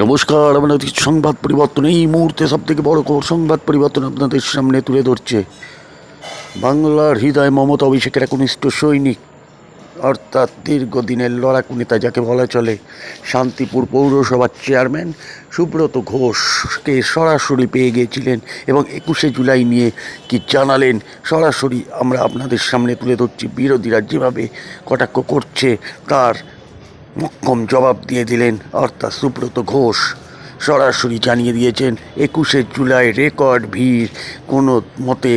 নমস্কার আপনাদের সংবাদ পরিবর্তন, এই মুহূর্তে সব থেকে বড় খবর সংবাদ পরিবর্তন আপনাদের সামনে তুলে ধরছে। বাংলার হৃদয় মমতা অভিষেকের একনিষ্ঠ সৈনিক, অর্থাৎ দীর্ঘদিনের লড়াকু নেতা যাকে বলা চলে, শান্তিপুর পৌরসভার চেয়ারম্যান সুব্রত ঘোষকে সরাসরি পেয়ে গিয়েছিলেন এবং একুশে জুলাই নিয়ে কি জানালেন, সরাসরি আমরা আপনাদের সামনে তুলে ধরছি। বিরোধীরা যেভাবে কটাক্ষ করছে, তার মক্কম জবাব দিয়ে দিলেন অর্থাৎ সুব্রত ঘোষ। সরাসরি জানিয়ে দিয়েছেন, একুশে জুলাই রেকর্ড ভিড়। কোনো মতে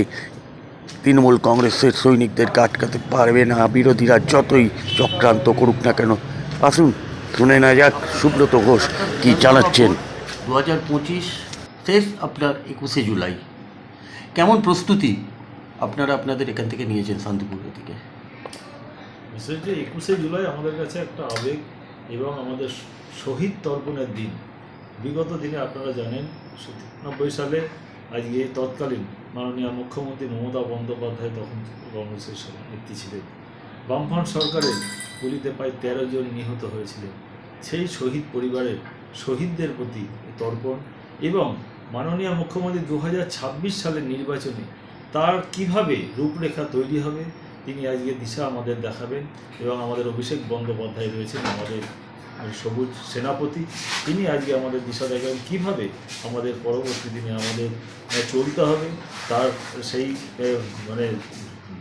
তৃণমূল কংগ্রেসের সৈনিকদেরকে আটকাতে পারবে না। বিরোধীরা যতই চক্রান্ত করুক না কেন। আসুন, শুনে না যাক সুব্রত ঘোষ কি জানাচ্ছেন। দু হাজার পঁচিশ, শেষ আপনার একুশে জুলাই। কেমন প্রস্তুতি আপনারা আপনাদের এখান থেকে নিয়েছেন শান্তিপুর থেকে? বিশেষ যে একুশে জুলাই আমাদের কাছে একটা আবেগ এবং আমাদের শহীদ তর্পণের দিন। বিগত দিনে আপনারা জানেন নব্বই সালে আজকে তৎকালীন মাননীয় মুখ্যমন্ত্রী মমতা বন্দ্যোপাধ্যায় তখন কংগ্রেসের নেত্রী ছিলেন। বামফ্রন্ট সরকারের গুলিতে প্রায় তেরো জন নিহত হয়েছিলেন। সেই শহীদ পরিবারের শহীদদের প্রতি তর্পণ এবং মাননীয় মুখ্যমন্ত্রী দু হাজার ছাব্বিশ সালের নির্বাচনে তার কীভাবে রূপরেখা তৈরি হবে তিনি আজকে দিশা আমাদের দেখাবেন এবং আমাদের অভিষেক বন্দ্যোপাধ্যায় রয়েছেন আমাদের সবুজ সেনাপতি। তিনি আজকে আমাদের দিশা দেখাবেন কীভাবে আমাদের পরবর্তী দিনে আমাদের চলতে হবে। তার সেই মানে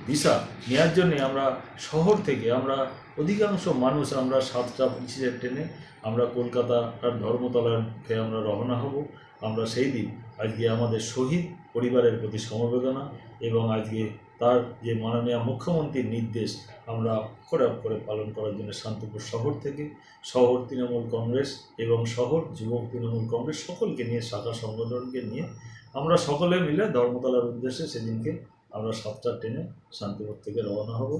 দিশা নেওয়ার জন্যে আমরা শহর থেকে আমরা অধিকাংশ মানুষ আমরা সাতটা পঁচিশের ট্রেনে আমরা কলকাতা আর ধর্মতলাকে আমরা রওনা হব। আমরা সেই দিন আজকে আমাদের শহীদ পরিবারের প্রতি সমবেদনা এবং আজকে তার যে মাননীয় মুখ্যমন্ত্রীর নির্দেশ আমরা অক্ষরে অক্ষরে পালন করার জন্য শান্তিপুর শহর থেকে শহর তৃণমূল কংগ্রেস এবং শহর যুবক তৃণমূল কংগ্রেস সকলকে নিয়ে শাখা সংগঠনকে নিয়ে আমরা সকলে মিলে ধর্মতলার উদ্দেশ্যে সেদিনকে আমরা সাতটা ট্রেনে শান্তিপুর থেকে রওনা হব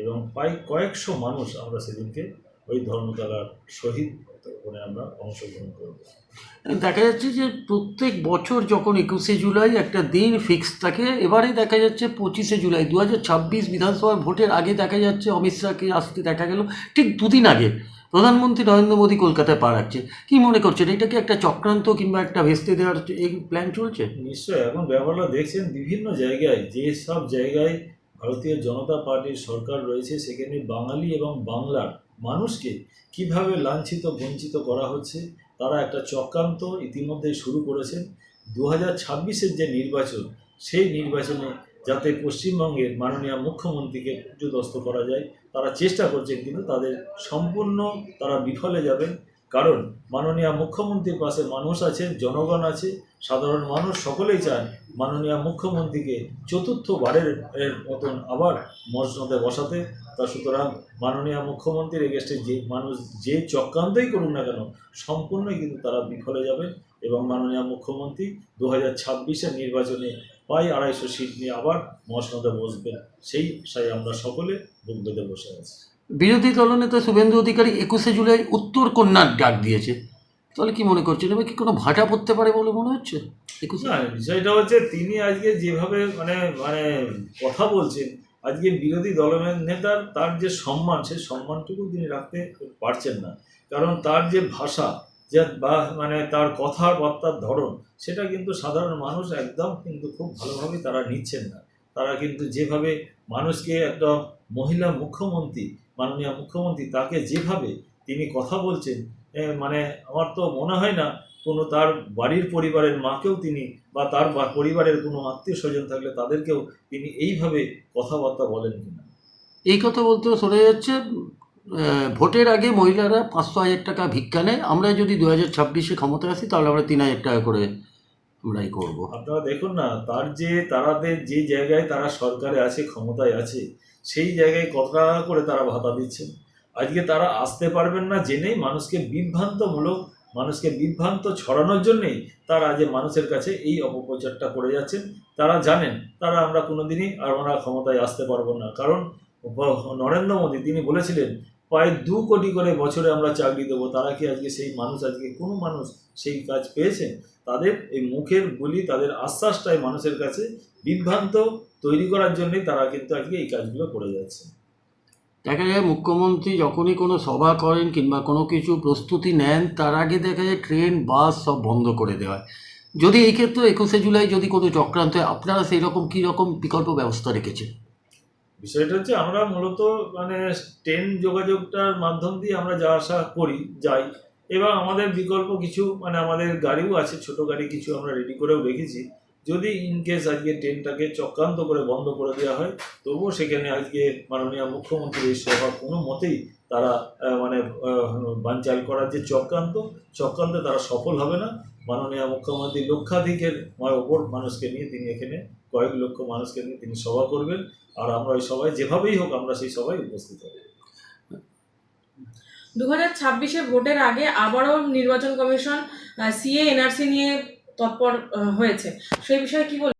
এবং প্রায় কয়েকশো মানুষ আমরা সেদিনকে ওই ধর্মতলার শহীদ ওখানে আমরা অংশগ্রহণ করব। দেখা যাচ্ছে যে প্রত্যেক বছর যখন একুশে জুলাই একটা দিন ফিক্স থাকে এবারে দেখা যাচ্ছে পঁচিশে জুলাই। দু হাজার ছাব্বিশ বিধানসভা ভোটের আগে দেখা যাচ্ছে অমিত শাহকে আসতে দেখা গেল ঠিক দুদিন আগে। প্রধানমন্ত্রী নরেন্দ্র মোদী কলকাতায় পা রাখছে। কী মনে করছেন? এটা কি একটা চক্রান্ত কিংবা একটা ভেস্তে দেওয়ার এই প্ল্যান চলছে? নিশ্চয়ই এখন ব্যাপারটা দেখছেন বিভিন্ন জায়গায় যে সব জায়গায় ভারতীয় জনতা পার্টির সরকার রয়েছে সেখানে বাঙালি এবং বাংলার মানুষকে কীভাবে লাঞ্ছিত, বঞ্চিত করা হচ্ছে, তারা একটা চক্রান্ত ইতিমধ্যেই শুরু করেছেন। দু হাজার ছাব্বিশের যে নির্বাচন, সেই নির্বাচনে যাতে পশ্চিমবঙ্গের মাননীয় মুখ্যমন্ত্রীকে উচ্চদস্ত করা যায়, তারা চেষ্টা করছেন, কিন্তু তাদের সম্পূর্ণ তারা বিফলে যাবেন। কারণ মাননীয় মুখ্যমন্ত্রীর পাশে মানুষ আছে, জনগণ আছে, সাধারণ মানুষ সকলেই চান মাননীয় মুখ্যমন্ত্রীকে চতুর্থবারের মতন আবার মসনদে বসাতে। তা সুতরাং মাননীয় মুখ্যমন্ত্রীর এগেস্টে যে মানুষ যে চক্রান্তই করুন না কেন, সম্পূর্ণই কিন্তু তারা বিফলে যাবেন এবং মাননীয় মুখ্যমন্ত্রী দু হাজার ছাব্বিশের নির্বাচনে প্রায় আড়াইশো সিট নিয়ে আবার মসনদে বসবেন। সেই সাই আমরা সকলে বুক বেঁধে বসে আছি। বিরোধী দলনেতা শুভেন্দু অধিকারী একুশে জুলাই উত্তর কন্যার ডাক দিয়েছে। তাহলে কি মনে করছেন? এবার কি কোনো ভাটা পড়তে পারে বলে মনে হচ্ছে? বিষয়টা হচ্ছে তিনি আজকে যেভাবে মানে মানে কথা বলছেন, আজকে বিরোধী দলের নেতার তার যে সম্মান সেই সম্মানটুকু তিনি রাখতে পারছেন না। কারণ তার যে ভাষা, যে বা মানে তার কথাবার্তার ধরন, সেটা কিন্তু সাধারণ মানুষ একদম কিন্তু খুব ভালোভাবে তারা নিচ্ছেন না। তারা কিন্তু যেভাবে মানুষকে একটা মহিলা মুখ্যমন্ত্রী মাননীয় মুখ্যমন্ত্রী তাকে যেভাবে তিনি কথা বলছেন মানে আমার তো মনে হয় না কোনো তার বাড়ির পরিবারের মাকেও তিনি বা তার পরিবারের কোনো আত্মীয় স্বজন থাকলে তাদেরকেও তিনি এইভাবে কথাবার্তা বলেন কিনা। এই কথা বলতেও শোনা যাচ্ছে ভোটের আগে মহিলারা পাঁচশো হাজার টাকা ভিক্ষা নেয়। আমরা যদি দু হাজার ছাব্বিশে ক্ষমতায় আসি তাহলে আমরা তিন হাজার টাকা করে আমরা এই করব। আপনারা দেখুন না তার যে তারাদের যে জায়গায় তারা সরকারে আছে ক্ষমতায় আছে সেই জায়গায় কত টাকা করে তারা ভাতা দিচ্ছেন। আজকে তারা আসতে পারবেন না জেনেই মানুষকে বিভ্রান্তমূলক, মানুষকে বিভ্রান্ত ছড়ানোর জন্যেই তারা যে মানুষের কাছে এই অপপ্রচারটা করে যাচ্ছেন, তারা জানেন, তারা আমরা কোনোদিনই আর আমরা ক্ষমতায় আসতে পারব না। কারণ নরেন্দ্র মোদী, তিনি বলেছিলেন, প্রায় দু কোটি করে বছরে আমরা চাকরি দেবো। তারা কি আজকে সেই মানুষ, আজকে কোনো মানুষ সেই কাজ পেয়েছেন তাদের এই মুখের বলি, তাদের আশ্বাসটাই মানুষের কাছে বিভ্রান্ত তৈরি করার জন্যই তারা কিন্তু আজকে এই কাজগুলো করে যাচ্ছে। দেখা যায় মুখ্যমন্ত্রী যখনই কোনো সভা করেন কিংবা কোনো কিছু প্রস্তুতি নেন তার আগে দেখা যায় ট্রেন বাস সব বন্ধ করে দেওয়া হয়। যদি এই ক্ষেত্রে একুশে জুলাই যদি কোনো চক্রান্ত হয় আপনারা সেই রকম কী রকম বিকল্প ব্যবস্থা রেখেছেন? বিষয়টা হচ্ছে আমরা মূলত মানে ট্রেন যোগাযোগটার মাধ্যম দিয়ে আমরা যাওয়া আসা করি যাই। এবং আমাদের বিকল্প কিছু মানে আমাদের গাড়িও আছে ছোট গাড়ি কিছু আমরা রেডি করেও রেখেছি। যদি ইনকেস আজকে ট্রেনটাকে চক্রান্ত করে বন্ধ করে দেওয়া হয়, তবুও সেখানে আজকে মাননীয় মুখ্যমন্ত্রী এই সভা কোনো মতেই তারা মানে বানচাল করার যে চক্রান্ত, চক্রান্তে তারা সফল হবে না। মাননীয় মুখ্যমন্ত্রী লক্ষাধিকের ওপর মানুষকে নিয়ে তিনি এখানে কয়েক লক্ষ মানুষকে নিয়ে তিনি সভা করবেন। আর আমরা ওই সবাই যেভাবেই হোক আমরা সেই সবাই উপস্থিত হব। দু হাজার ছাব্বিশে ভোটের আগে আবারও নির্বাচন কমিশন সিএ এনআরসি নিয়ে তৎপর হয়েছে। সেই বিষয়ে কি বল